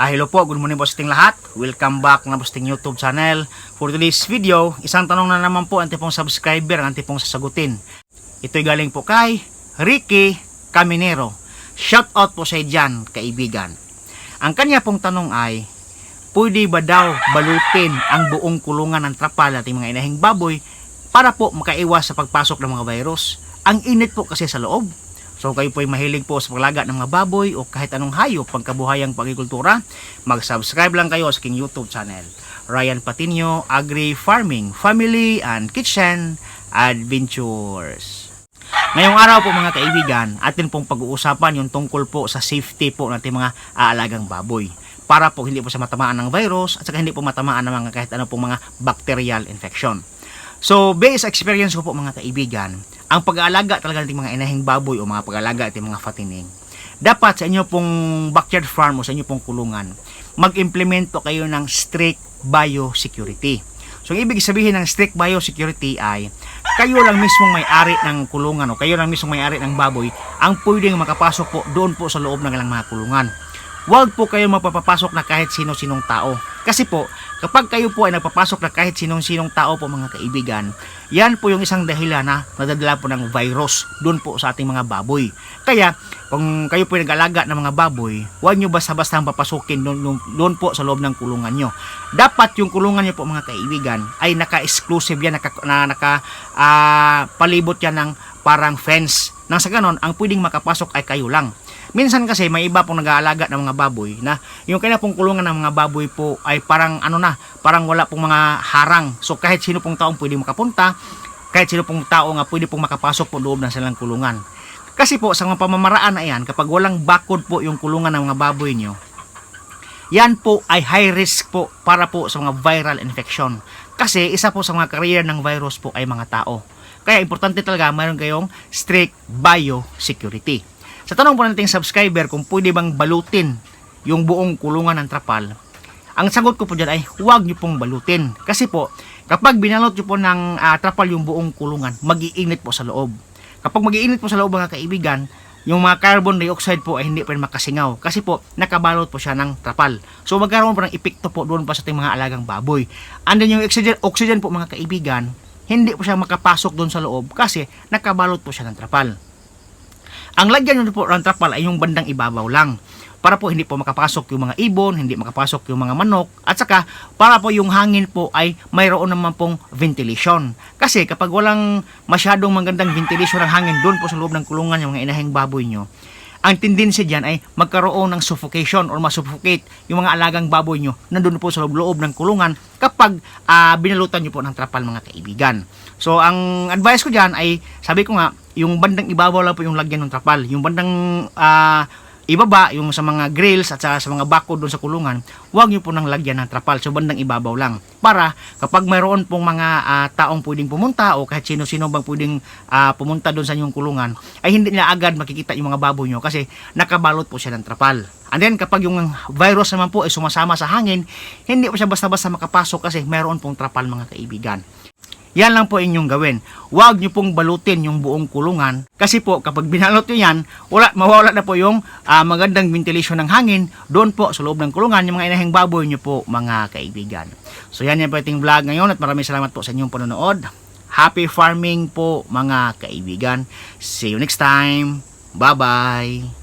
Ah, hello po, good morning po sa lahat. Welcome back na po sa YouTube channel. For today's video, isang tanong na naman po ang tipong subscriber ang tipong sasagutin. Ito'y galing po kay Ricky Caminero. Shout out po sa dyan, kaibigan. Ang kanya pong tanong ay, pwede ba daw balutin ang buong kulungan ng trapal at mga inahing baboy para po makaiwas sa pagpasok ng mga virus? Ang init po kasi sa loob. So kayo po ay mahilig po sa paglaga ng mga baboy o kahit anong hayop pangkabuhayang pagkikultura, mag-subscribe lang kayo sa aking YouTube channel. Ryan Patinio, Agri Farming, Family and Kitchen Adventures. Ngayong araw po mga kaibigan, atin pong pag-uusapan yung tungkol po sa safety po ng ating mga aalagang baboy para po hindi po sa matamaan ng virus at saka hindi po matamaan ng mga kahit ano pong mga bacterial infection. So, based experience ko po mga kaibigan, ang pag-aalaga talaga ng mga inahing baboy o mga pag-aalaga ng mga fatining, dapat sa inyo pong backyard farm o sa inyo pong kulungan, mag-implement po kayo ng strict biosecurity. So, ang ibig sabihin ng strict biosecurity ay kayo lang mismong may-ari ng kulungan o kayo lang mismong may-ari ng baboy ang pwedeng makapasok po doon po sa loob ng ilang mga kulungan. Huwag po kayo mapapapasok na kahit sino-sinong tao. Kasi po, kapag kayo po ay nagpapasok na kahit sinong-sinong tao po mga kaibigan, yan po yung isang dahilan na nadadala po ng virus doon po sa ating mga baboy. Kaya, kung kayo po nag-alaga ng mga baboy, huwag nyo basta-basta papasukin doon, po sa loob ng kulungan nyo. Dapat yung kulungan nyo po mga kaibigan ay naka-exclusive yan, naka, na, naka ah, palibot yan ng parang fence. Nang sa ganon, ang pwedeng makapasok ay kayo lang. Minsan kasi may iba pong nag-aalaga ng mga baboy na yung kanya pong kulungan ng mga baboy po ay parang ano na, parang wala pong mga harang. So kahit sino pong taong pwede makapunta, kahit sino pong tao nga pwede pong makapasok po loob ng silang kulungan. Kasi po sa mga pamamaraan na yan, kapag walang bakod po yung kulungan ng mga baboy nyo, yan po ay high risk po para po sa mga viral infection. Kasi isa po sa mga carrier ng virus po ay mga tao. Kaya importante talaga mayroon kayong strict biosecurity. Sa tanong po nating subscriber kung pwede bang balutin yung buong kulungan ng trapal, ang sagot ko po dyan ay huwag nyo pong balutin. Kasi po, kapag binalot nyo po ng ah, trapal yung buong kulungan, magiinit po sa loob. Kapag magiinit po sa loob mga kaibigan, yung mga carbon dioxide po ay hindi pa rin makasingaw kasi po nakabalot po siya ng trapal. So magkaroon po ng epekto po doon pa sa ating mga alagang baboy. And then yung oxygen, oxygen po mga kaibigan, hindi po siya makapasok doon sa loob kasi nakabalot po siya ng trapal. Ang lagyan nyo po ng trapal ay yung bandang ibabaw lang para po hindi po makapasok yung mga ibon, hindi makapasok yung mga manok, at saka para po yung hangin po ay mayroon naman pong ventilation. Kasi kapag walang masyadong magandang ventilation ng hangin doon po sa loob ng kulungan yung mga inahing baboy nyo, ang tendency dyan ay magkaroon ng suffocation or masuffocate yung mga alagang baboy nyo na doon po sa loob ng kulungan kapag ah, binalutan nyo po ng trapal mga kaibigan. So, ang advice ko dyan ay, sabi ko nga, yung bandang ibabaw lang po yung lagyan ng trapal. Yung bandang ah, ibaba, yung sa mga grills at sa, sa mga bako doon sa kulungan, huwag nyo po nang lagyan ng trapal. So, bandang ibabaw lang. Para, kapag mayroon pong mga ah, taong pwedeng pumunta o kahit sino-sino bang pwedeng ah, pumunta doon sa inyong kulungan, ay hindi nila agad makikita yung mga baboy nyo kasi nakabalot po siya ng trapal. And then, kapag yung virus naman po ay sumasama sa hangin, hindi po siya basta-basta makapasok kasi mayroon pong trapal mga kaibigan. Yan lang po inyong gawin. Huwag nyo pong balutin yung buong kulungan. Kasi po, kapag binalot nyo yan, wala, mawawala na po yung ah, magandang ventilation ng hangin doon po sa loob ng kulungan, yung mga inahing baboy nyo po, mga kaibigan. So yan po ating vlog ngayon at maraming salamat po sa inyong panonood. Happy farming po, mga kaibigan. See you next time. Bye-bye.